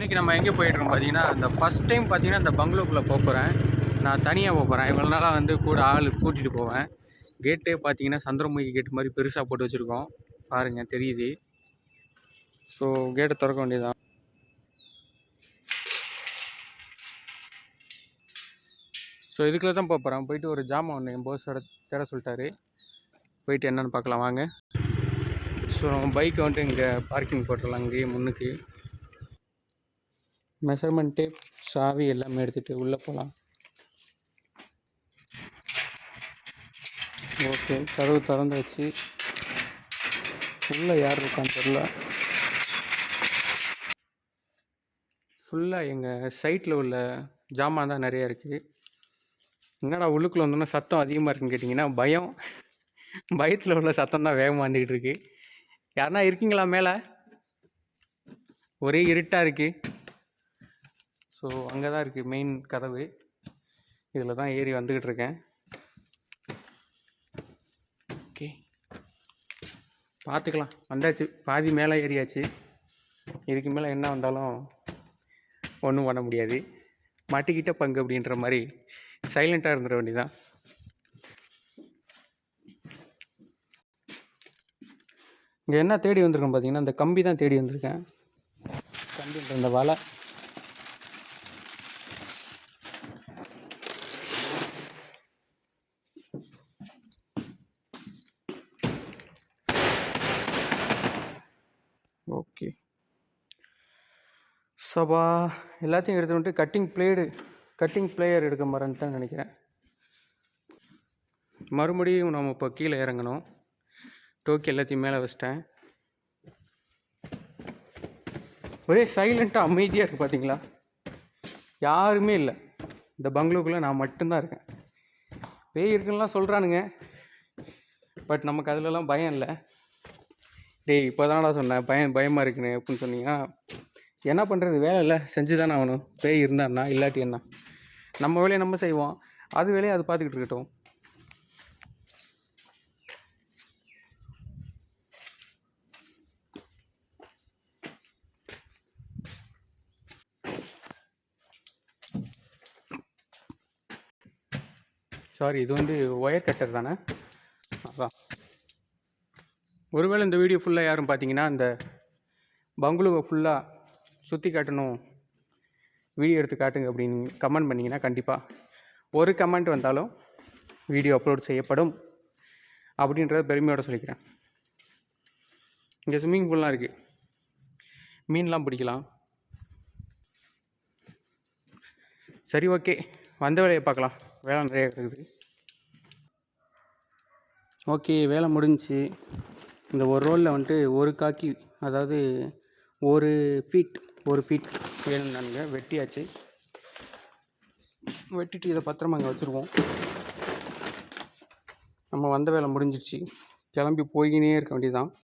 இன்றைக்கி நம்ம எங்கே போயிட்டுருக்கோம் பார்த்தீங்கன்னா அந்த ஃபஸ்ட் டைம் பார்த்தீங்கன்னா இந்த பங்களோக்குள்ளே போக போகிறேன் நான் தனியாக போக போகிறேன் இவ்வளோ நாளாக வந்து கூட ஆள் கூட்டிகிட்டு போவேன். கேட்டே பார்த்தீங்கன்னா சந்திரமுகி கேட் மாதிரி பெருசாக போட்டு வச்சுருக்கோம். பாருங்கள் தெரியுது. ஸோ கேட்டை திறக்க வேண்டியதுதான். ஸோ இதுக்குள்ள தான் போக போகிறேன் போயிட்டு ஒரு ஜாமான் ஒன்று என் போஸோட தேட சொல்லிட்டாரு. போயிட்டு என்னென்னு பார்க்கலாம். வாங்க. ஸோ நம்ம பைக்கை வந்துட்டு இங்கே பார்க்கிங் போட்டுடலாம். இங்கேயே முன்னுக்கு. மெஷர்மெண்ட் டேப் சாவி எல்லாமே எடுத்துகிட்டு உள்ளே போகலாம் ஓகே கதவு திறந்து வச்சு உள்ளே யார் இருக்கான்னு தெரில ஃபுல்லாக எங்கள் சைட்டில் உள்ள ஜாமான் தான் நிறையா இருக்குது என்னடா உள்ளுக்குள்ளே வந்தோன்னா சத்தம் அதிகமாக இருக்குன்னு கேட்டிங்கன்னா பயம். பயத்தில் உள்ள சத்தம் தான் வேகமாக வந்துக்கிட்டு இருக்கு. யாருன்னா இருக்கீங்களா மேலே? ஒரே இருட்டாக இருக்குது ஸோ அங்கே தான் இருக்குது மெயின் கதவு. இதில் தான் ஏறி வந்துக்கிட்டு இருக்கேன். ஓகே பார்த்துக்கலாம் வந்தாச்சு. பாதி மேலே ஏறியாச்சு. இதுக்கு மேலே என்ன வந்தாலும் ஒன்றும் பண்ண முடியாது. மாட்டிக்கிட்ட பங்கு அப்படின்ற மாதிரி சைலண்ட்டாக இருந்துட வேண்டியதான் இங்கே என்ன தேடி வந்திருக்கேன் பார்த்தீங்கன்னா இந்த கம்பி தான் தேடி வந்திருக்கேன். கம்பின்ற இந்த வலை ஓகே சபா எல்லாத்தையும் எடுத்து வந்துட்டு கட்டிங் பிளேடு கட்டிங் பிளேயர் எடுக்க மறந்துட்டேன்னு நினைக்கிறேன். மறுபடியும் நம்ம இப்போ கீழே இறங்கணும். டோக்கி எல்லாத்தையும் மேலே வச்சிட்டேன். ஒரே சைலண்ட்டாக அமைதியாக இருக்குது பார்த்தீங்களா யாருமே இல்லை. இந்த பங்களூக்குள்ளே நான் மட்டும்தான் இருக்கேன். பேய் இருக்குன்னுலாம் சொல்கிறானுங்க பட் நமக்கு அதிலலாம் பயம் இல்லை. டேய் இப்போ தானடா சொன்னேன். பயம் பயமாக இருக்குன்னு அப்படின்னு சொன்னீங்கன்னா என்ன பண்ணுறது வேலை இல்லை. செஞ்சு தானே ஆகணும். பேய் இருந்தான்னா இல்லாட்டி என்ன? நம்ம வேலையை நம்ம செய்வோம். அது வேலையை அது பார்த்துக்கிட்டு இருக்கட்டும். சாரி இது வந்து ஒயர் கட்டர் தானே? அதான் ஒருவேளை இந்த வீடியோ ஃபுல்லாக யாரும் பார்த்தீங்கன்னா இந்த பங்களூவை ஃபுல்லாக சுற்றி காட்டணும். வீடியோ எடுத்து காட்டுங்க அப்படின்னு கமெண்ட் பண்ணிங்கன்னா கண்டிப்பாக ஒரு கமெண்ட் வந்தாலும் வீடியோ அப்லோட் செய்யப்படும் அப்படின்றத பெருமையோட சொல்லிக்கிறேன். இங்கே ஸ்விம்மிங் பூல்லாம் இருக்குது மீன்லாம் பிடிக்கலாம். சரி ஓகே. வந்த வேலையை பார்க்கலாம். வேலை நிறைய இருக்குது. ஓகே வேலை முடிஞ்சு இந்த ஒரு ரோலில் வந்துட்டு ஒரு காக்கி அதாவது ஒரு ஃபீட் ஒரு ஃபீட் வேணும் வேணும்னானுங்க வெட்டியாச்சு. வெட்டிட்டு இதை பத்திரமா அங்கே வச்சுருவோம். நம்ம வந்த வேலை முடிஞ்சிடுச்சு கிளம்பி போய்கினே இருக்க வேண்டியதுதான்.